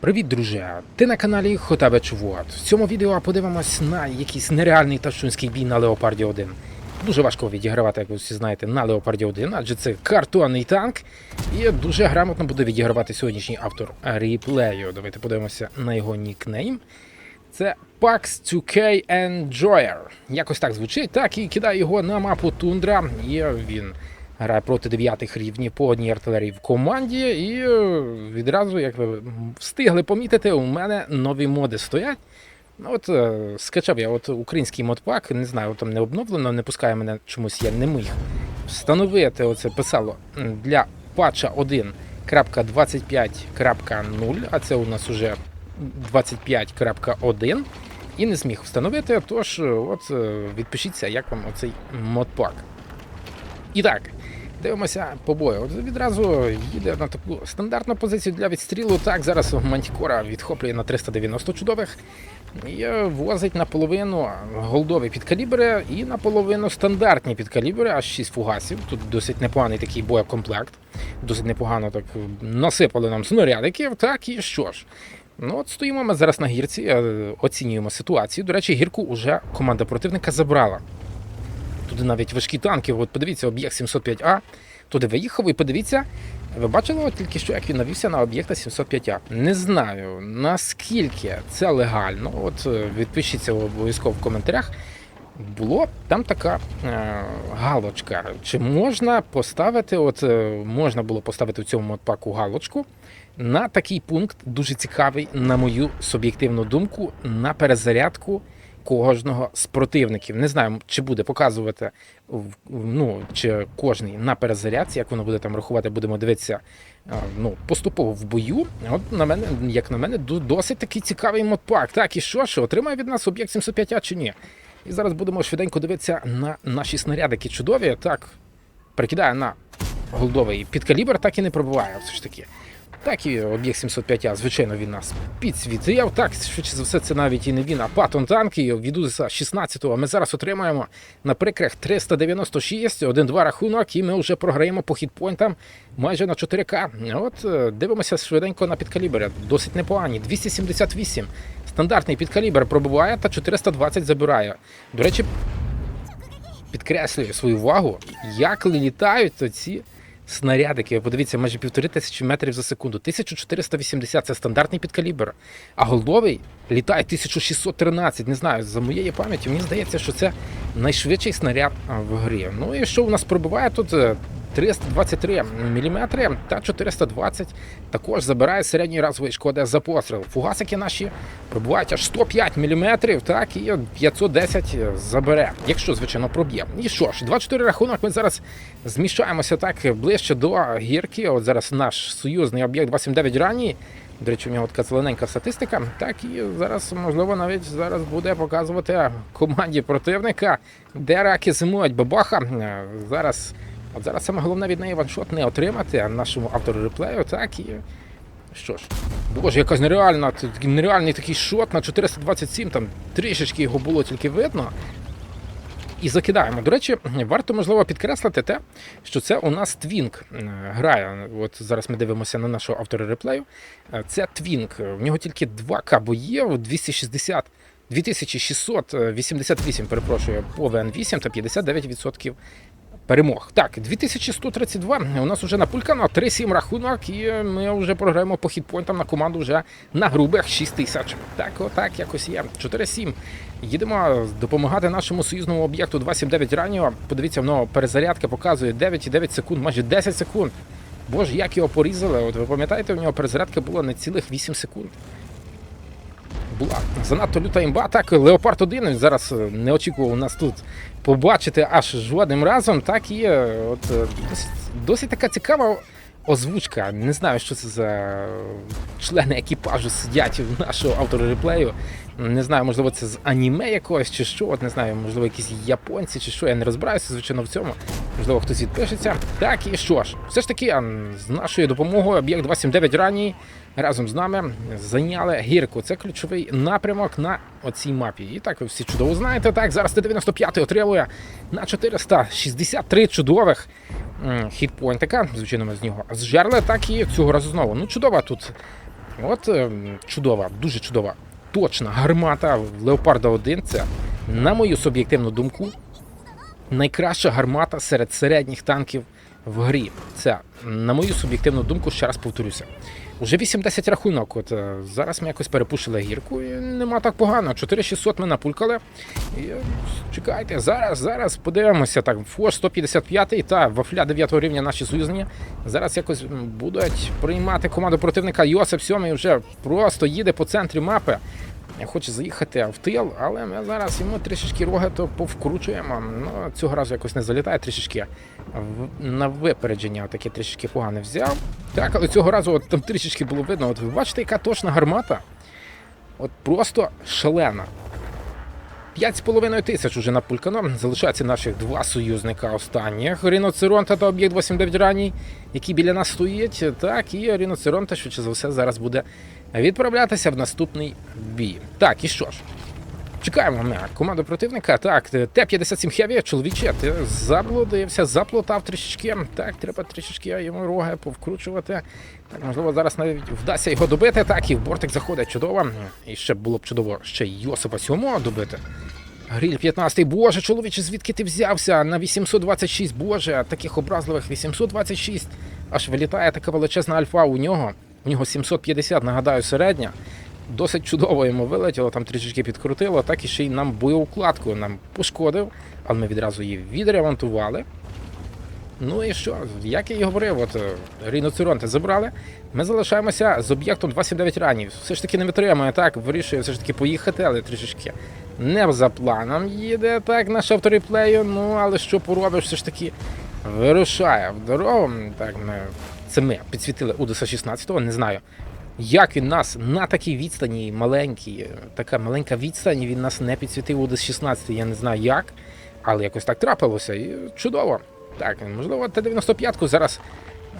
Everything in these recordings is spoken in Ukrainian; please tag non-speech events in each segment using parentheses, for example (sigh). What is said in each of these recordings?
Привіт, друже! Ти на каналі Хотабе Чувот. В цьому відео подивимось на якийсь нереальний ташунський бій на Леопарді 1. Дуже важко відігравати, як ви всі знаєте, на Леопарді 1, адже це картонний танк, і дуже грамотно буде відігравати сьогоднішній автор реплею. Давайте подивимося на його нікнейм. Це Pax 2K Enjoyer. Якось так звучить, так, і кидає його на мапу Тундра. І він грає проти дев'ятих рівнів по одній артилерії в команді. І е, відразу, як ви встигли помітити, у мене нові моди стоять. Ну, От е, скачав я от український модпак, не знаю, там не обновлено, не пускає мене чомусь, я не міг встановити оце писало для патча 1.25.0, а це у нас уже 25.1 і не зміг встановити. Тож, е, от відпишіться, як вам оцей модпак. І так, дивимося по бою. Відразу їде на таку стандартну позицію для відстрілу. Так, зараз Мантікора відхоплює на 390 чудових і е, возить наполовину голдові підкалібри і наполовину стандартні підкалібри, аж 6 фугасів. Тут досить непоганий такий боєкомплект. Досить непогано так насипали нам снарядиків. Так і що ж. Ну от стоїмо ми зараз на гірці, е, оцінюємо ситуацію. До речі, гірку вже команда противника забрала. Туди навіть важкі танки. От подивіться, об'єкт 705А. Туди виїхав і подивіться. Ви бачили тільки що, як він навівся на об'єкта 705А? Не знаю наскільки це легально. От е, відпишіться обов'язково в коментарях. Було там така е, галочка. Чи можна поставити, от е, можна було поставити в цьому модпаку галочку на такий пункт, дуже цікавий, на мою суб'єктивну думку, на перезарядку кожного з противників. Не знаю, чи буде показувати ну, чи кожний на перезарядці, як воно буде там рахувати, будемо дивитися ну, поступово в бою. От на мене, як на мене, досить такий цікавий модпак. Так, і що, що отримає від нас об'єкт 75А чи ні? І зараз будемо швиденько дивитися на наші снарядики чудові. Так, перекидає на голдовий підкалібр, так і не пробиває все ж таки. Так і об'єкт 705А, звичайно, він нас підсвітив. Так, швидше за все, це навіть і не він, а патон танки УЗС 16-го. Ми зараз отримаємо на прикрах 396, 1-2 рахунок, і ми вже програємо по хітпойнтам майже на 4К. От е, дивимося швиденько на підкалібри. Досить непогані. 278. Стандартний підкалібр пробиває та 420 забирає. До речі, підкреслюю свою увагу, як літають оці снарядики. Подивіться, майже півтори тисячі метрів за секунду. 1480 це стандартний підкалібр. А голдовий літає 1613. Не знаю, за моєю пам'яттю, мені здається, що це найшвидший снаряд в грі. Ну і що у нас пробиває тут? Е, 323 мм та 420 також забирає середній разовий шкода за постріл. Фугасики наші пробувають аж 105 мм, так і 510 забере, якщо звичайно проб'є. І що ж, 24 рахунок. Ми зараз зміщаємося так ближче до гірки. От зараз наш союзний об'єкт 279 ранній. До речі, у нього така зелененька статистика. Так і зараз, можливо, навіть зараз буде показувати команді противника, де раки зимують бабаха. Е, Зараз, от зараз саме головне від неї ваншот не отримати, а нашому автору реплею, так і. Що ж, боже, якась нереальна, нереальний такий шот на 427, там трішечки його було тільки видно. І закидаємо. До речі, варто можливо підкреслити те, що це у нас Твінк е, грає. От зараз ми дивимося на нашого автора реплею. Е, Це Твінк. В нього тільки 2К боїв, 260, 2688, перепрошую, по ВН8 та 59% перемог. Так, 2132 у нас вже напулькано 3-7 рахунок, і ми вже програємо по хітпойнтам на команду вже на грубих 6 тисяч. Так, отак якось є. 4-7. Їдемо допомагати нашому союзному об'єкту 279 раннього. Подивіться, воно перезарядка показує 9,9 секунд, майже 10 секунд. Боже, як його порізали. От ви пам'ятаєте, у нього перезарядка була не цілих 8 секунд. Була занадто люта імба. Так, Леопард 1 зараз е, не очікував нас тут побачити аж жодним разом. Так і от е, досить, досить така цікава озвучка. Не знаю, що це за члени екіпажу сидять в нашого автора реплею. Не знаю, можливо, це з аніме якогось чи що. От не знаю, можливо, якісь японці чи що. Я не розбираюся, звичайно, в цьому. Можливо, хтось відпишеться. Так і що ж, все ж таки, з нашою допомогою об'єкт 279 ранній разом з нами зайняли гірку. Це ключовий напрямок на оцій мапі. І так ви всі чудово знаєте. Так, зараз Т-95 отримує на 463 чудових м, хітпойнтика. Звичайно, ми з нього зжерли, так і цього разу знову. Ну, чудова тут От ем, чудова, дуже чудова, точна гармата Леопарда 1 це, на мою суб'єктивну думку, найкраща гармата серед середніх танків в грі. Це, на мою суб'єктивну думку, ще раз повторюся. Уже 80 рахунок. От е, зараз ми якось перепушили гірку, і нема так погано. 4600 ми напулькали. І е, чекайте, зараз, зараз подивимося. Так, Фош 155 та вафля 9 рівня наші союзні. Зараз якось будуть приймати команду противника. Йосип 7 вже просто їде по центрі мапи. Хоче заїхати в тил, але ми зараз йому трішечки роги то повкручуємо. Ну, цього разу якось не залітає трішечки на випередження таке трішечки погане взяв. Так, але цього разу от там трішечки було видно. От ви бачите, яка точна гармата. От просто шалена. 5,5 тисяч уже на пулькано Залишаються наших два союзника останніх. Ріноцеронта та об'єкт 89 ранній, які біля нас стоять. Так, і Ріноцеронта, швидше за все, зараз буде відправлятися в наступний бій. Так, і що ж? Чекаємо ми команду противника. Так, Т-57 Хеві, чоловіче, ти заблудився, заплутав трішечки. Так, треба трішечки йому роги повкручувати. Так, можливо, зараз навіть вдасться його добити. Так, і в бортик заходить чудово. І ще було б чудово ще Йосипа 7 добити. Гріль 15, боже, чоловіче, звідки ти взявся? На 826, боже, таких образливих 826. Аж вилітає така величезна альфа у нього. У нього 750, нагадаю, середня. Досить чудово йому вилетіло, там трішечки підкрутило, так і ще й нам боєукладку нам пошкодив, але ми відразу її відремонтували. Ну і що, як я і говорив, от е, ріноцеронти забрали. Ми залишаємося з об'єктом 29 ранів. Все ж таки не витримує, так, вирішує все ж таки поїхати, але трішечки не за планом їде так наш автореплею. Ну, але що поробиш, все ж таки вирушає в дорогу. Так, ми, це ми підсвітили Удеса 16-го, не знаю. Як він нас на такій відстані маленькій, така маленька відстань, він нас не підсвітив Удес 16, я не знаю як, але якось так трапилося і чудово. Так, можливо, Т-95 зараз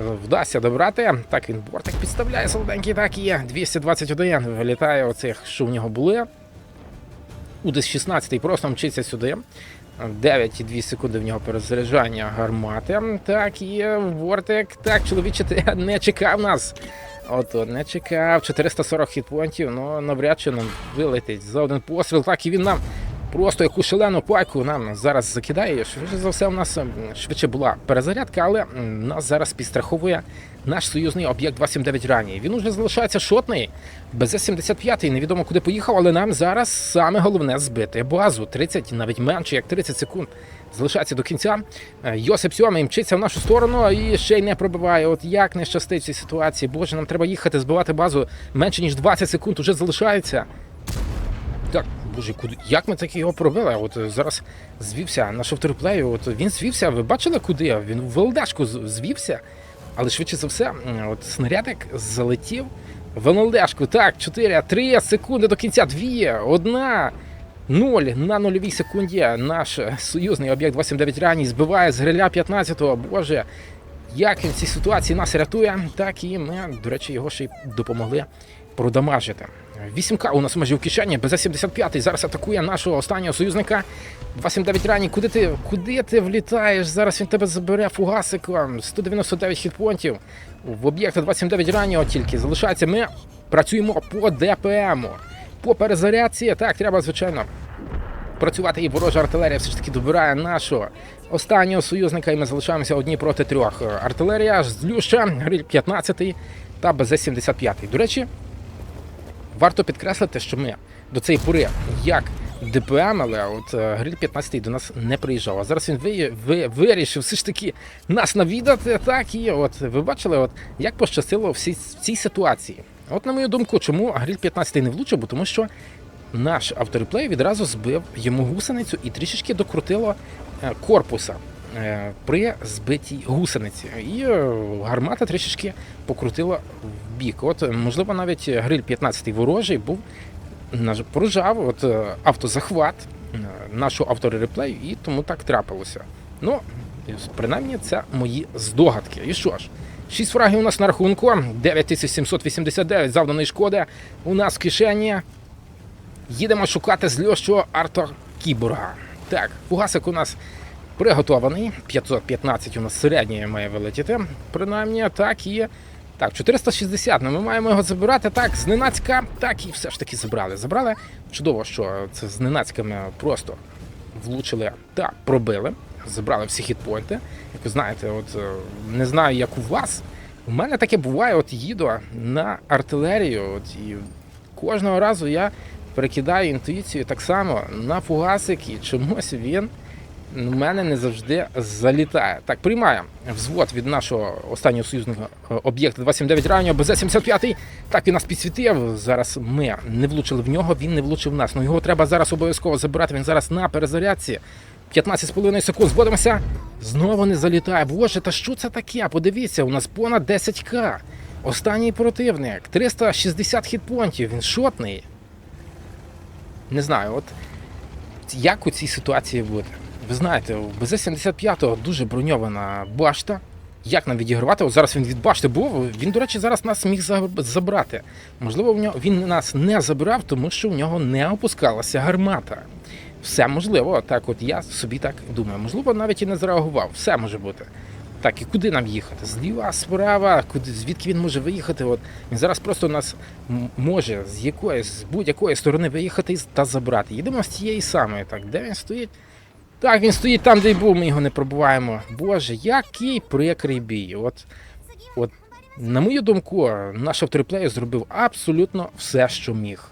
е, вдасться добрати. Так, він бортик підставляє солоденький, так і є. 221 вилітає оцих, що в нього були. Удес 16 просто мчиться сюди. 9,2 секунди в нього перезаряджання гармати. Так, є бортик. Так, чоловіче, (laughs) не чекав нас. Ото не чекав. 440 хітпонтів, ну навряд чи нам вилетить за один постріл. Так, і він нам просто яку шалену пайку нам зараз закидає. Швидше за все, у нас швидше була перезарядка, але нас зараз підстраховує наш союзний об'єкт 279 ранній. Він уже залишається шотний, без 75 невідомо куди поїхав, але нам зараз саме головне збити базу. 30, навіть менше як 30 секунд. Залишається до кінця. Е, Йосип Сьомий мчиться в нашу сторону і ще й не пробиває. От як не щастить в цій ситуації. Боже, нам треба їхати, збивати базу менше ніж 20 секунд уже залишається. Так, боже, куди як ми таки його пробили? От е, зараз звівся наш авторплею. От він звівся. Ви бачили куди? Він в ЛДшку звівся. Але швидше за все, от снарядик залетів в НЛДшку. Так, 4, 3 секунди до кінця. 2, 1, 0 на нульовій секунді. Наш союзний об'єкт 279 ранній збиває з гриля 15-го. Боже, як він в цій ситуації нас рятує, так і ми, до речі, його ще й допомогли продамажити. 8К у нас майже в кишені, БЗ-75 зараз атакує нашого останнього союзника. 279 ранній, куди ти, куди ти влітаєш? Зараз він тебе забере фугасиком. 199 хітпонтів. В об'єкта 279 раннього тільки залишається. Ми працюємо по ДПМу. По перезарядці. Так, треба, звичайно, працювати і ворожа артилерія все ж таки добирає нашого останнього союзника, і ми залишаємося одні проти трьох. Артилерія злюща, гриль 15 та БЗ-75. До речі, варто підкреслити, що ми до цієї пори як ДПМ, але от е, гриль 15 до нас не приїжджав. А зараз він ви, ви, вирішив все ж таки нас навідати. Так і от ви бачили, от як пощастило в цій, в цій ситуації. От, на мою думку, чому гриль 15 не влучив, бо тому що наш автореплей відразу збив йому гусеницю і трішечки докрутило е, корпуса е, при збитій гусениці. І гармата трішечки покрутила бік. От, е, можливо, навіть гриль 15-й ворожий був прожав от, е, автозахват е, нашого автореплею, і тому так трапилося. Ну, принаймні, це мої здогадки. І що ж? Шість фрагів у нас на рахунку, 9789 завданої шкоди. У нас в кишені. Їдемо шукати зльощого Арта Кіборга. Так, фугасик у нас приготований. 515 у нас середньої має вилетіти. Принаймні, так і Так, 460. Ну ми маємо його забирати так, зненацька. Так, і все ж таки забрали. Забрали. Чудово, що це зненацька ми просто влучили та пробили. Забрали всі хітпойнти. Як ви знаєте, от е, не знаю, як у вас. У мене таке буває, от їду на артилерію, от і кожного разу я перекидаю інтуїцію так само на фугасик, і чомусь він у мене не завжди залітає. Так, приймаємо взвод від нашого останнього союзного е, об'єкта 279 раннього БЗ-75. Так, він нас підсвітив. Зараз ми не влучили в нього, він не влучив нас. Ну його треба зараз обов'язково забирати. Він зараз на перезарядці. 15,5 секунд. Зводимося. Знову не залітає. Боже, та що це таке? Подивіться, у нас понад 10к. Останній противник. 360 хітпонтів. Він шотний. Не знаю, от як у цій ситуації бути? Ви знаєте, у БЗ-75 дуже броньована башта. Як нам відігравати? От зараз він від башти був. Він, до речі, зараз нас міг забрати. Можливо, в він нас не забрав, тому що в нього не опускалася гармата. Все можливо, так от я собі так думаю. Можливо, навіть і не зреагував. Все може бути. Так, і куди нам їхати? Зліва, справа, куди, звідки він може виїхати? От він зараз просто нас може з якоїсь з будь-якої сторони виїхати та забрати. Їдемо з тієї самої. Так, де він стоїть? Так, він стоїть там, де й був, ми його не пробуваємо. Боже, який прикрий бій. От, от, на мою думку, наш авториплеєр зробив абсолютно все, що міг.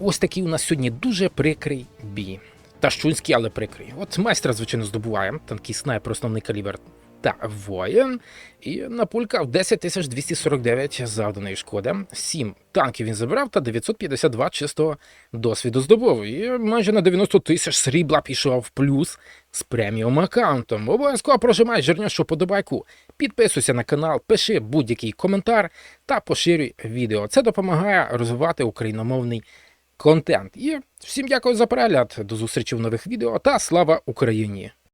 Ось такий у нас сьогодні дуже прикрий бій. Ташчунський, але прикрий. От майстра, звичайно, здобуваємо. Танкий снайпер, основний калібр та воїн. І напулькав 10 249 завданої шкоди. 7 танків він забрав та 952 чистого досвіду здобув. І майже на 90 тисяч срібла пішов в плюс з преміум аккаунтом. Обов'язково прожимай жирнішу подобайку. Підписуйся на канал, пиши будь-який коментар та поширюй відео. Це допомагає розвивати україномовний контент. І всім дякую за перегляд. До зустрічі в нових відео та слава Україні!